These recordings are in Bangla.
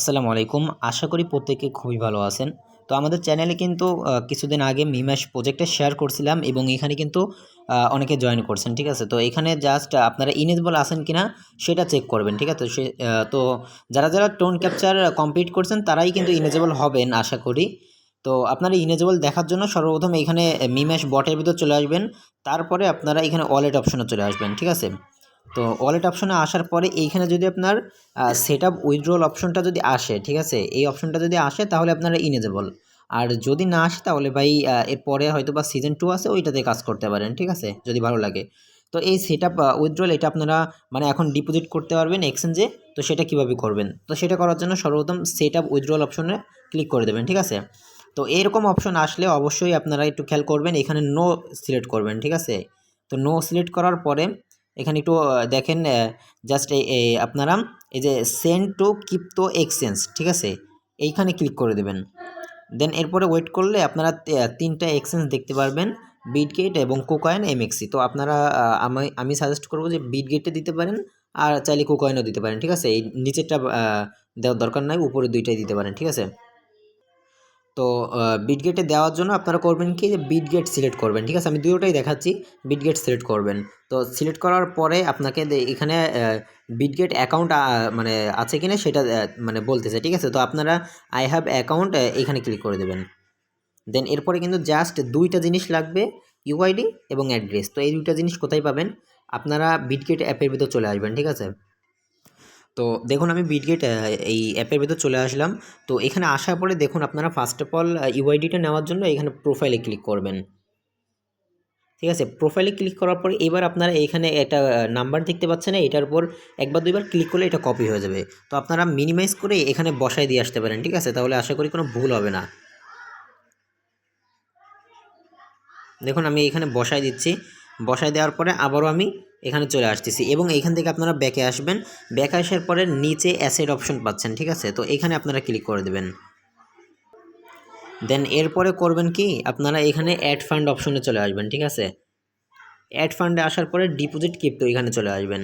আসসালামু আলাইকুম। আশা করি প্রত্যেকে খুবই ভালো আছেন। তো আমাদের চ্যানেলে কিন্তু কিছুদিন আগে মিমাস প্রজেক্টে শেয়ার করছিলাম এবং এখানে কিন্তু অনেকে জয়েন করছেন, ঠিক আছে? তো এখানে জাস্ট আপনারা ইনেজবল আছেন কিনা সেটা চেক করবেন, ঠিক আছে? সে তো যারা যারা টোন ক্যাপচার কমপ্লিট করছেন, তারাই কিন্তু ইনেজেবল হবেন, আশা করি। তো আপনারা ইনেজেবল দেখার জন্য সর্বপ্রথম এখানে মিম্যাশ বটের ভিতর চলে আসবেন। তারপরে আপনারা এখানে ওয়ালেট অপশনে চলে আসবেন, ঠিক আছে? তো ওয়ালেট অপশনে আসার পরে এইখানে যদি আপনার সেট আপ উইথড্রল অপশনটা যদি আসে, ঠিক আছে? এই অপশনটা যদি আসে, তাহলে আপনারা ইনেজেবল আর যদি না আসে, তাহলে ভাই এরপরে হয়তো বা সিজন টু আছে, ওইটাতে কাজ করতে পারেন, ঠিক আছে? যদি ভালো লাগে। তো এই সেট আপ উইথড্রল এটা আপনারা মানে এখন ডিপোজিট করতে পারবেন এক্সচেঞ্জে তো সেটা কীভাবে করবেন? তো সেটা করার জন্য সর্বপ্রথম সেট আপ উইথড্রল অপশনে ক্লিক করে দেবেন, ঠিক আছে? তো এরকম অপশন আসলে অবশ্যই আপনারা একটু খেয়াল করবেন, এখানে নো সিলেক্ট করবেন, ঠিক আছে? তো নো সিলেক্ট করার পরে এখানে একটু দেখেন জাস্ট এই আপনারা, এই যে সেন্ড টু কিপ্তো এক্সচেঞ্জ ঠিক আছে? এইখানে ক্লিক করে দেবেন। দেন এরপরে ওয়েট করলে আপনারা তিনটা এক্সচেঞ্জ দেখতে পারবেন বিটগেট এবং কোকয়েন এমএক্সি তো আপনারা আমি আমি সাজেস্ট করব যে বিটগেটে দিতে পারেন, আর চাইলে কোকয়েনও দিতে পারেন, ঠিক আছে? এই নিচেরটা দেওয়ার দরকার নাই, উপরে দুইটাই দিতে পারেন, ঠিক আছে? তো বিটগেটে দেওয়ার জন্য আপনারা করবেন কি বিটগেট সিলেক্ট করবেন ঠিক আছে? আমি দুটোটাই দেখাচ্ছি বিটগেট সিলেক্ট করবেন। তো সিলেক্ট করার পরে আপনাকে এখানে বিটগেট অ্যাকাউন্ট মানে আছে কিনা সেটা আহ, মানে বলতেছে ঠিক আছে? তো আপনারা আই হ্যাভ অ্যাকাউন্ট এখানে ক্লিক করে দেবেন। দেন এরপরে কিন্তু জাস্ট দুইটা জিনিস লাগবে ইউআইডি এবং অ্যাড্রেস তো এই দুইটা জিনিস কোথায় পাবেন? আপনারা বিটগেট অ্যাপের ভিতর চলে আসবেন ঠিক আছে? তো দেখুন, আমি বিটগেট এই অ্যাপের ভেতর চলে আসলাম। তো এখানে আসার পরে দেখুন, আপনারা ফার্স্ট অফ অল ইউআইডিটা নেওয়ার জন্য এখানে প্রোফাইলে ক্লিক করবেন। ঠিক আছে? প্রোফাইলে ক্লিক করার পর এবার আপনারা এখানে একটা নাম্বার দেখতে পাচ্ছেন, এটার উপর একবার দুইবার ক্লিক করলে এটা কপি হয়ে যাবে। তো আপনারা মিনিমাইজ করে এখানে বসায় দিয়ে আসতে পারেন, ঠিক আছে? তাহলে আশা করি কোনো ভুল হবে না। দেখুন, আমি এখানে বসায় দিচ্ছি। বসায় দেওয়ার পরে আবারও আমি এখানে চলে আসতেছি। এবং এখান থেকে আপনারা ব্যাকে আসবেন। ব্যাকে আসার পরে নিচে অ্যাসেট অপশন পাচ্ছেন, ঠিক আছে? তো এখানে আপনারা ক্লিক করে দেবেন। দেন এরপরে করবেন কি? আপনারা এখানে অ্যাড ফান্ড অপশনে চলে আসবেন, ঠিক আছে? অ্যাড ফান্ডে আসার পরে ডিপোজিট ক্রিপ্টো এখানে চলে আসবেন।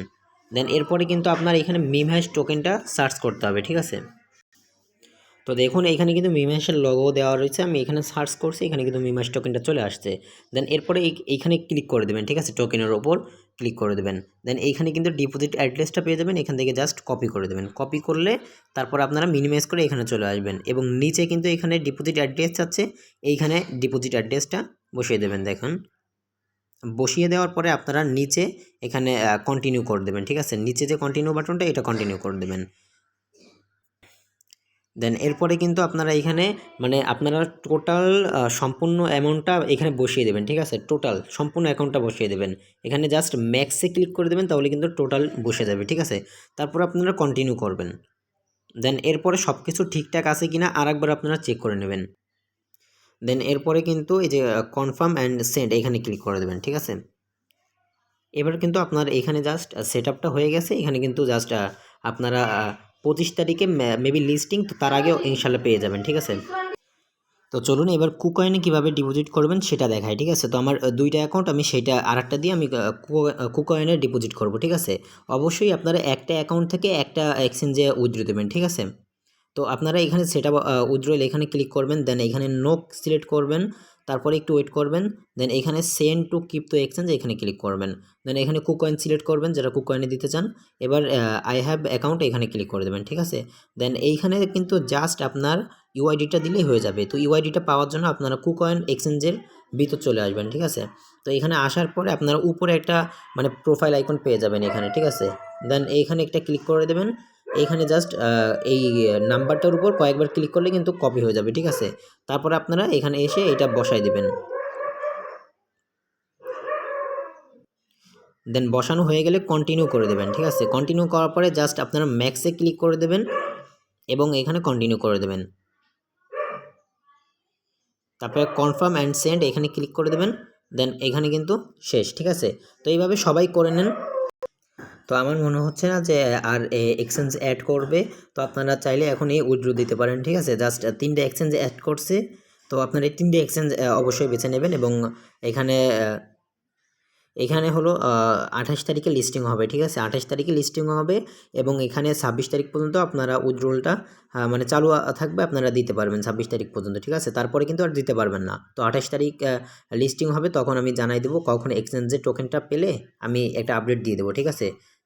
দেন এরপরে কিন্তু আপনার এখানে মিম টোকেনটা সার্চ করতে হবে, ঠিক আছে? তো দেখুন এখানে কিন্তু মিমাসের লগো দেওয়া রয়েছে। আমি এখানে সার্চ করছি, এখানে কিন্তু মিমাস টোকেনটা চলে আসছে। দেন এরপরে এই- এইখানে ক্লিক করে দেবেন, ঠিক আছে? টোকেনের ওপর ক্লিক করে দেবেন। দেন এইখানে কিন্তু ডিপোজিট অ্যাড্রেসটা পেয়ে যাবেন, এখান থেকে জাস্ট কপি করে দেবেন। কপি করলে তারপর আপনারা মিনিমাইজ করে এখানে চলে আসবেন এবং নিচে কিন্তু এখানে ডিপোজিট অ্যাড্রেস আছে। এইখানে ডিপোজিট অ্যাড্রেসটা বসিয়ে দেবেন, দেখুন। বসিয়ে দেওয়ার পরে আপনারা নিচে এখানে কন্টিনিউ করে দেবেন, ঠিক আছে? নিচে যে কন্টিনিউ বাটনটা এটা কন্টিনিউ করে দেবেন। দেন এরপরে কিন্তু আপনারা এখানে মানে আপনারা টোটাল সম্পূর্ণ অ্যামাউন্টটা এখানে বসিয়ে দেবেন, ঠিক আছে? টোটাল সম্পূর্ণ অ্যাকাউন্টটা বসিয়ে দেবেন। এখানে জাস্ট ম্যাক্সে ক্লিক করে দেবেন, তাহলে কিন্তু টোটাল বসে যাবে, ঠিক আছে? তারপর আপনারা কন্টিনিউ করবেন। দেন এরপরে সব কিছু ঠিকঠাক আছে কিনা আর একবার আপনারা চেক করে নেবেন। দেন এরপরে কিন্তু এই যে কনফার্ম অ্যান্ড সেন্ড এখানে ক্লিক করে দেবেন, ঠিক আছে? এবার কিন্তু আপনার এখানে জাস্ট সেট হয়ে গেছে। এখানে কিন্তু জাস্ট আপনারা পঁচিশ তারিখে মেবি লিস্টিং তো তার আগেও ইনশাল্লাহ পেয়ে যাবেন, ঠিক আছে? তো চলুন, এবার কুকয়েনে কীভাবে ডিপোজিট করবেন সেটা দেখায় ঠিক আছে? তো আমার দুইটা অ্যাকাউন্ট আমি সেইটা আর একটা দিয়ে আমি কুকয়েনে ডিপোজিট করব, ঠিক আছে? অবশ্যই আপনারা একটা অ্যাকাউন্ট থেকে একটা এক্সচেঞ্জে উইথড্র দেবেন, ঠিক আছে? তো আপনারা এখানে সেটা উইথড্রল এখানে ক্লিক করবেন দেন এখানে নোক সিলেক্ট করবেন। তারপরে একটু ওয়েট করবেন দেন এখানে সেন্ড টু কিপ্তো এক্সচেঞ্জ এখানে ক্লিক করবেন। দেন এখানে কুকয়েন সিলেক্ট করবেন, যারা কুকয়েনে দিতে চান। এবার আই হ্যাভ অ্যাকাউন্ট এখানে ক্লিক করে দেবেন, ঠিক আছে? দেন এইখানে কিন্তু জাস্ট আপনার ইউআইডিটা দিলেই হয়ে যাবে। তো ইউআইডিটা পাওয়ার জন্য আপনারা কুকয়েন এক্সচেঞ্জের ভিতর চলে আসবেন, ঠিক আছে? তো এখানে আসার পরে আপনারা উপরে একটা মানে প্রোফাইল আইকন পেয়ে যাবেন এখানে, ঠিক আছে? দেন এইখানে একটা ক্লিক করে দেবেন। এইখানে জাস্ট এই নাম্বারটার উপর কয়েকবার ক্লিক করলে কিন্তু কপি হয়ে যাবে, ঠিক আছে? তারপরে আপনারা এখানে এসে এটা বসাই দেবেন। দেন বসানো হয়ে গেলে কন্টিনিউ করে দেবেন, ঠিক আছে? কন্টিনিউ করার পরে জাস্ট আপনারা ম্যাক্সে ক্লিক করে দেবেন এবং এখানে কন্টিনিউ করে দেবেন। তারপরে কনফার্ম অ্যান্ড সেন্ড এখানে ক্লিক করে দেবেন দেন এখানে কিন্তু শেষ, ঠিক আছে? তো এইভাবে সবাই করে নেন। তো আমার মনে হচ্ছে না যে, আর এক্সচেঞ্জ অ্যাড করবে। তো আপনারা চাইলে এখন এই উইথড্র দিতে পারেন, ঠিক আছে? জাস্ট তিনটে এক্সচেঞ্জ অ্যাড করছে। তো আপনারা এই তিনটে এক্সচেঞ্জ অবশ্যই বেছে নেবেন এবং এখানে এখানে হলো আঠাশ তারিখে লিস্টিং হবে, ঠিক আছে? আঠাশ তারিখে লিস্টিং হবে এবং এখানে ছাব্বিশ তারিখ পর্যন্ত আপনারা উইথড্রলটা মানে চালু থাকবে, আপনারা দিতে পারবেন ছাব্বিশ তারিখ পর্যন্ত, ঠিক আছে? তারপরে কিন্তু আর দিতে পারবেন না। তো আঠাশ তারিখ লিস্টিং হবে, তখন আমি জানাই দেবো কখন এক্সচেঞ্জের টোকেনটা পেলে আমি একটা আপডেট দিয়ে দেবো, ঠিক আছে?